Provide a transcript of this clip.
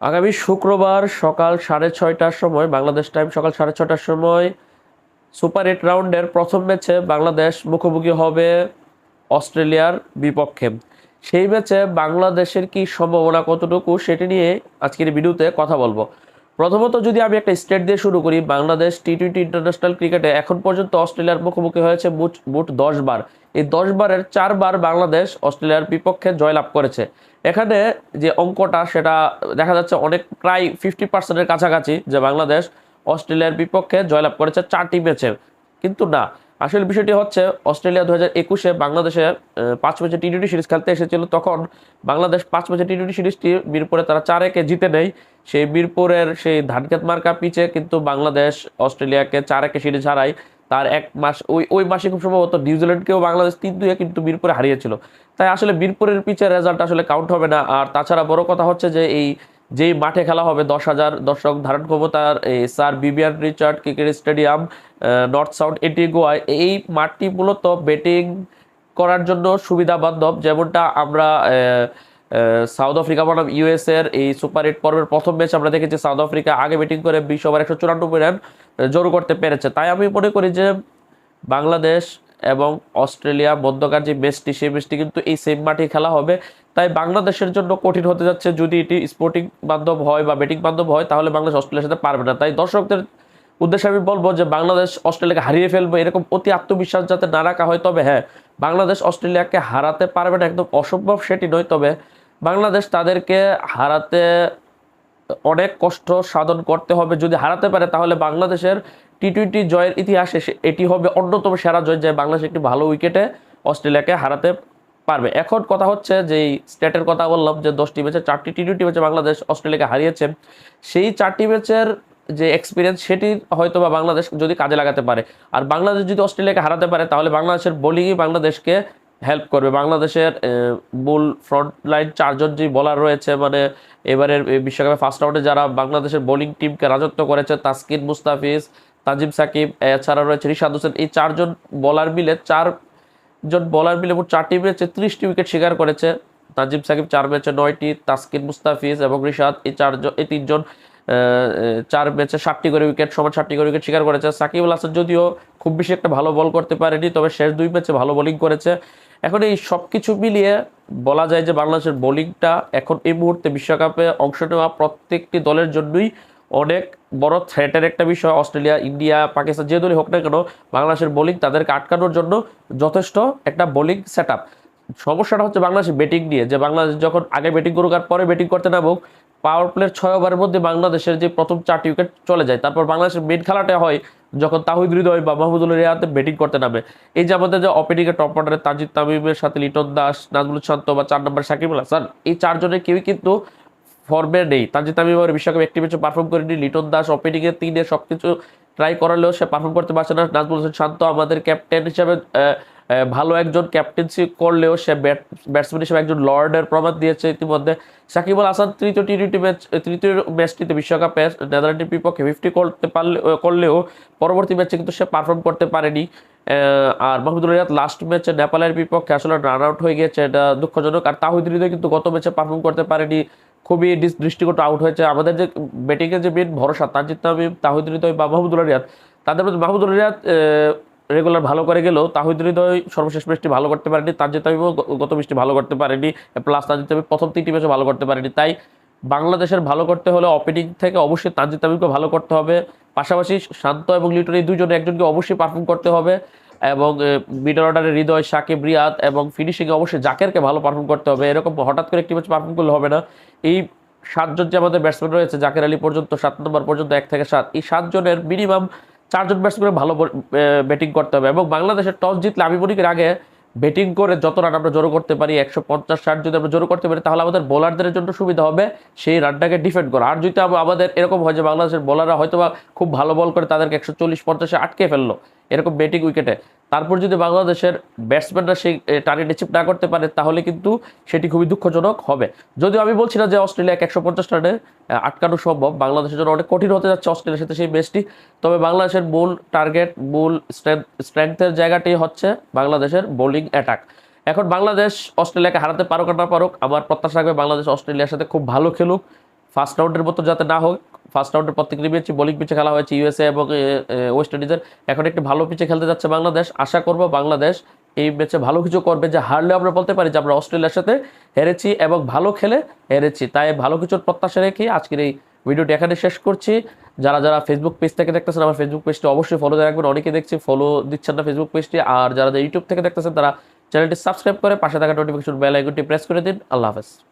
আগামী শুক্রবার সকাল সাড়ে ছয়টার সময়, বাংলাদেশ টাইম সকাল সাড়ে ছটার সময় সুপার এইট রাউন্ডের প্রথম ম্যাচে বাংলাদেশ মুখোমুখি হবে অস্ট্রেলিয়ার বিপক্ষে। সেই ম্যাচে বাংলাদেশের কি সম্ভাবনা কতটুকু সেটি নিয়ে আজকের ভিডিওতে কথা বলব। প্রথমত যদি আমি একটা স্টেট দিয়ে শুরু করি, বাংলাদেশ টি টোয়েন্টি ইন্টারন্যাশনাল ক্রিকেটে এখন পর্যন্ত অস্ট্রেলিয়ার মুখোমুখি হয়েছে মোট দশ বার। এই দশ বারের চারবার বাংলাদেশ অস্ট্রেলিয়ার বিপক্ষে জয়লাভ করেছে। এখানে যে অঙ্কটা, সেটা দেখা যাচ্ছে অনেক প্রায় ফিফটি পার্সেন্টের কাছাকাছি যে বাংলাদেশ অস্ট্রেলিয়ার বিপক্ষে জয়লাভ করেছে চারটি ম্যাচের কিন্তু না আসল বিষয়টি হচ্ছে, অস্ট্রেলিয়া দু হাজার একুশে বাংলাদেশে পাঁচ ম্যাচে টি টোয়েন্টি সিরিজ খেলতে এসেছিল। তখন বাংলাদেশ পাঁচ ম্যাচে টি টোয়েন্টি সিরিজটি মিরপুরে তারা চার একে জিতে নেয়। সেই মিরপুরের সেই ধানক্ষেত মার্কা পিচে কিন্তু বাংলাদেশ অস্ট্রেলিয়াকে চার একে সিরিজ হারায়। তার এক মাস, ওই ওই মাসে খুব সম্ভবত নিউজিল্যান্ডকেও বাংলাদেশ তিন দুয়ে কিন্তু মিরপুরে হারিয়েছিল। তাই আসলে মিরপুরের পিচের রেজাল্ট আসলে কাউন্ট হবে না। আর তাছাড়া বড় কথা হচ্ছে যে এই যেই মাঠে খেলা হবে, দশ হাজার দর্শক ধারণ ক্ষমতার এই sir Vivian Richard cricket stadium north south এন্টিগোয়ায় এই মাঠটি মূলত ব্যাটিং করার জন্য সুবিধা বান্ধব, যেমনটা আমরা সাউথ আফ্রিকা বনাম ইউএস এর এই সুপার এইট পর্বের প্রথম ম্যাচ আমরা দেখেছি, সাউথ আফ্রিকা আগে ব্যাটিং করে বিশ ওভার একশো চুরানব্বই রান জোর করতে পেরেছে। তাই আমি মনে করি যে বাংলাদেশ এবং অস্ট্রেলিয়া মধ্যকার যে ম্যাচটি, সেই ম্যাচটি কিন্তু এই সেম মাঠে খেলা হবে। তাই বাংলাদেশের জন্য কঠিন হতে যাচ্ছে যদি এটি স্পোর্টিং বান্ধব হয় বা ব্যাটিং বান্ধব হয়, তাহলে বাংলাদেশ অস্ট্রেলিয়ার সাথে পারবে না। তাই দর্শকদের উদ্দেশ্যে আমি বলব যে বাংলাদেশ অস্ট্রেলিয়াকে হারিয়ে ফেলব, এরকম অতি আত্মবিশ্বাস যাতে না রাখা হয়, তবে হ্যাঁ বাংলাদেশ অস্ট্রেলিয়াকে হারাতে পারবে না একদম অসম্ভব সেটি নয়, তবে বাংলাদেশ তাদেরকে হারাতে অনেক কষ্ট সাধন করতে হবে। যদি হারাতে পারে, তাহলে বাংলাদেশের টি টোয়েন্টি জয়ের ইতিহাসে এটি হবে অন্যতম সেরা জয় যায় বাংলাদেশ একটি ভালো উইকেটে অস্ট্রেলিয়াকে হারাতে পারবে। এখন কথা হচ্ছে যে স্টেটের কথা বললাম যে দশটি ম্যাচে চারটি টি টোয়েন্টি ম্যাচে বাংলাদেশ অস্ট্রেলিয়াকে হারিয়েছে। সেই চারটি ম্যাচের যে এক্সপিরিয়েন্স সেটি হয়তো বা বাংলাদেশ যদি কাজে লাগাতে পারে। আর বাংলাদেশ যদি অস্ট্রেলিয়াকে হারাতে পারে, তাহলে বাংলাদেশের বোলিংই বাংলাদেশকে হেল্প করবে। বাংলাদেশের মূল ফ্রন্ট লাইন চারজন যে বোলার রয়েছে মানে এবারের বিশ্বকাপে ফার্স্ট রাউন্ডে যারা বাংলাদেশের বোলিং টিমকে রাজত্ব করেছে, তাসকিন মুস্তাফিজ, তাজিম সাকিব, এছাড়া রয়েছে রিশাদ হোসেন, এই চারজন বোলার মিলে চার জন বলার মিলে মোট চারটি ম্যাচে ত্রিশটি উইকেট শিকার করেছে। তাজিম সাকিব চার ম্যাচে নয়টি, তাসকিন মুস্তাফিজ এবং রিশাদ এই চারজন এই তিনজন চার ম্যাচে ষাটটি করে উইকেট সমান ষাটটি করে উইকেট শিকার করেছে। সাকিব আল হাসান যদিও খুব বেশি একটা ভালো বল করতে পারেনি, তবে শেষ দুই ম্যাচে ভালো বোলিং করেছে। এখন এই সব কিছু মিলিয়ে বলা যায় যে বাংলাদেশের বোলিংটা এখন এই মুহূর্তে বিশ্বকাপে অংশ নেওয়া প্রত্যেকটি দলের জন্যই অনেক বড় থ্রেটের একটা বিষয়, অস্ট্রেলিয়া, ইন্ডিয়া, পাকিস্তান, যে দলই হোক না কেন, বাংলাদেশের বোলিং তাদেরকে আটকানোর জন্য যথেষ্ট একটা বোলিং সেট সমস্যাটা হচ্ছে বাংলাদেশের ব্যাটিং নিয়ে, যে বাংলাদেশ যখন আগে ব্যাটিং করুক আর পরে ব্যাটিং করতে নামুক পাওয়ার প্লের ছয় ওভারের মধ্যে বাংলাদেশের যে প্রথম চারটি উইকেট চলে যায়। তারপর বাংলাদেশের মেন খেলাটা হয় যখন তাহিদ হৃদয় বা মাহমুদুল রিয়াতে ব্যাটিং করতে নামে। এই যে আমাদের যে ওপেনিংয়ে টপ অর্ডারে তাজিদ তামিমের সাথে লিটন দাস, নাজমুল শান্ত বা চার নম্বর সাকিবুল হাসান, এই চারজনের কেউই কিন্তু ফর্মে নেই তাজিদ তামিম এবার বিশ্বকাপে একটি ম্যাচে পারফর্ম করেনি। লিটন দাস ওপেনিংয়ে তিনে সব কিছু ট্রাই করালেও সে পারফর্ম করতে পারছে না। নাজমুল হোসেন শান্ত আমাদের ক্যাপ্টেন হিসাবে ভালো একজন ক্যাপ্টেন্সি করলেও সে ব্যাটসম্যান হিসেবে একজন লর্ডের প্রমাণ দিয়েছে ইতিমধ্যে। সাকিবুল হাসান তৃতীয় টি টোয়েন্টি ম্যাচ তৃতীয় ম্যাচটিতে বিশ্বকাপে নেদারল্যান্ডের বিপক্ষে ফিফটি করতে পারলে করলেও পরবর্তী ম্যাচে কিন্তু সে পারফর্ম করতে পারেনি। আর মাহমুদুল রিয়াদ লাস্ট ম্যাচে নেপালের বিপক্ষে আসলে রান আউট হয়ে গিয়েছে। এটা দুঃখজনক। আর তাহিদ হৃদয় কিন্তু গত ম্যাচে পারফর্ম করতে পারেনি। খুবই দৃষ্টিকট আউট হয়েছে। আমাদের যে ব্যাটিংয়ের যে মেন ভরসা তাজিদ তামিম, তাহিদ হৃদয় বা মাহমুদুল রিয়াদ, তাদের মধ্যে মাহমুদুল রিয়াদ রেগুলার ভালো করে গেলেও তাহিদ হৃদয় সর্বশেষ ম্যাচটি ভালো করতে পারেনি তাজিদ তামিমও গত ম্যাচটি ভালো করতে পারেনি প্লাস তাজিদ তামিম প্রথম তিনটি ম্যাচও ভালো করতে পারেনি। তাই বাংলাদেশের ভালো করতে হলে ওপেনিং থেকে অবশ্যই তাজিদ তামিমকে ভালো করতে হবে। পাশাপাশি শান্ত এবং লিটন এই দুজনে একজনকে অবশ্যই পারফর্ম করতে হবে। এবং মিডল অর্ডারে হৃদয়, সাকিব, রিয়াদ এবং ফিনিশিংয়ে অবশ্যই জাকেরকে ভালো পারফর্ম করতে হবে। এরকম হঠাৎ করে একটি ম্যাচ পারফর্ম করলে হবে না। এই সাতজন যে আমাদের ব্যাটসম্যান রয়েছে, জাকের আলী পর্যন্ত, সাত নম্বর পর্যন্ত, এক থেকে সাত, এই সাতজনের মিনিমাম চারজন ব্যাটসম্যান ভালো ব্যাটিং করতে হবে এবং বাংলাদেশের টস জিতলে আমি মনে করি আগে ব্যাটিং করে যত রান আমরা জড়ো করতে পারি, একশো পঞ্চাশ ষাট যদি আমরা জড়ো করতে পারি, তাহলে আমাদের বোলারদের জন্য সুবিধা হবে সেই রানটাকে ডিফেন্ড করা। আর যদি আমাদের এরকম হয় যে বাংলাদেশের বোলাররা হয়তো খুব ভালো বল করে তাদেরকে একশো চল্লিশ পঞ্চাশে আটকে ফেলল এরকম ব্যাটিং উইকেটে তারপর যদি বাংলাদেশের ব্যাটসম্যানরা সেই টার্গেট অ্যাচিভ না করতে পারে, তাহলে কিন্তু সেটি খুবই দুঃখজনক হবে। যদিও আমি বলছি না যে অস্ট্রেলিয়াকে একশো পঞ্চাশ রানে আটকানো সম্ভব। বাংলাদেশের জন্য অনেক কঠিন হতে যাচ্ছে অস্ট্রেলিয়ার সাথে সেই ম্যাচটি তবে বাংলাদেশের মূল টার্গেট মূল স্ট্রেংথ স্ট্রেংথের জায়গাটি হচ্ছে বাংলাদেশের বোলিং অ্যাটাক এখন বাংলাদেশ অস্ট্রেলিয়াকে হারাতে পারুক না পারুক, আমার প্রত্যাশা রাখবে বাংলাদেশ অস্ট্রেলিয়ার সাথে খুব ভালো খেলুক। ফার্স্ট রাউন্ডের মতো যাতে না হোক। ফার্স্ট রাউন্ডের প্রত্যেকটি ম্যাচে বোলিং পিচে খেলা হয়েছে ইউএসএ এবং ওয়েস্ট ইন্ডিজের এখন একটি ভালো পিচে খেলতে যাচ্ছে বাংলাদেশ। আশা করব বাংলাদেশ এই ম্যাচে ভালো কিছু করবে যে হারলেও আমরা বলতে পারি যে আমরা অস্ট্রেলিয়ার সাথে হেরেছি এবং ভালো খেলে হেরেছি। তাই ভালো কিছুর প্রত্যাশা রেখে আজকের এই ভিডিওটি এখানে শেষ করছি। যারা যারা ফেসবুক পেজ থেকে দেখতেছেন, আমার ফেসবুক পেজটি অবশ্যই ফলো দিয়ে রাখবেন। অনেকে দেখছি ফলো দিচ্ছেন না ফেসবুক পেজটি আর যারা যারা ইউটিউব থেকে দেখতেছেন, তারা চ্যানেলটি সাবস্ক্রাইব করে পাশে থাকা নোটিফিকেশন বেল আইকনটি প্রেস করে দিন। আল্লাহ হাফেজ।